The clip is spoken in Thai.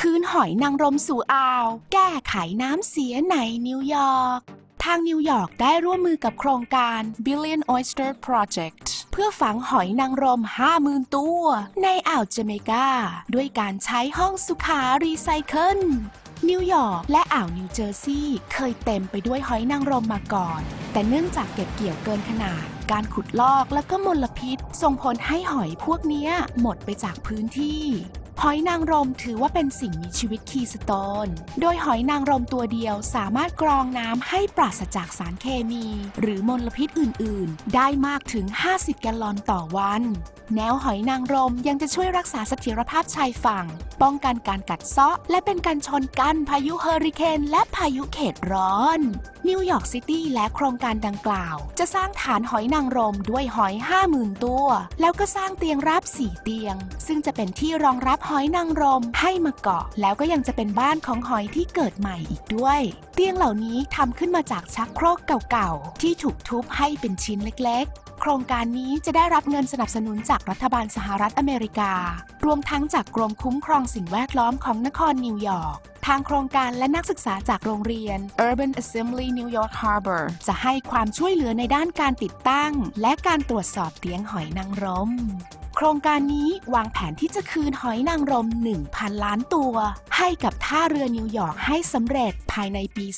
คืนหอยนางรมสู่อ่าว แก้ไขน้ำเสียในนิวยอร์กทางนิวยอร์กได้ร่วมมือกับโครงการ Billion Oyster Project เพื่อฝังหอยนางรม 50,000 ตัว ในอ่าวเจเมกา ด้วยการใช้ห้องสุขารีไซเคิล นิวยอร์กและอ่าวนิวเจอร์ซีย์เคยเต็มไปด้วยหอยนางรมมาก่อน แต่เนื่องจากเก็บเกี่ยวเกินขนาด การขุดลอกและก็มลพิษ ส่งผลให้หอยพวกนี้หมดไปจากพื้นที่ หอยนางรมถือว่าเป็นสิ่งมีชีวิตคีย์สโตน โดยหอยนางรมตัวเดียวสามารถกรองน้ำให้ปราศจากสารเคมี หรือมลพิษอื่น ๆ ได้มากถึง 50 แกลลอนต่อวันแนวหอยนางรมยังจะช่วยรักษาเสถียรภาพชายฝั่ง ป้องกันการกัดเซาะ และเป็นการชนกันพายุเฮอริเคนและพายุเขตร้อน นิวยอร์กซิตี้และโครงการดังกล่าว จะสร้างฐานหอยนางรมด้วยหอย 50,000 ตัว แล้วก็สร้างเตียงราบ4เตียง ซึ่งจะเป็นที่รองรับหอยนางรมให้มาเกาะ แล้วก็ยังจะเป็นบ้านของหอยที่เกิดใหม่อีกด้วย เตียงเหล่านี้ทำขึ้นมาจากชักโครกเก่าๆที่ถูกทุบให้เป็นชิ้นเล็กๆ ครงการนี้จะได้รับเงินสนับสนุนจากรัฐบาลสหรัฐอเมริกา รวมทั้งจากกรมคุ้มครองสิ่งแวดล้อมของนครนิวยอร์กทางโครงการและนักศึกษาจากโรงเรียน Urban Assembly New York Harbor จะให้ความช่วยเหลือในด้านการติดตั้ง และการตรวจสอบเลี้ยงหอยนางรม โครงการนี้วางแผนที่จะคืนหอยนางรม 1,000 ล้านตัว ให้กับท่าเรือนิวยอร์กให้สำเร็จภายในปี 2030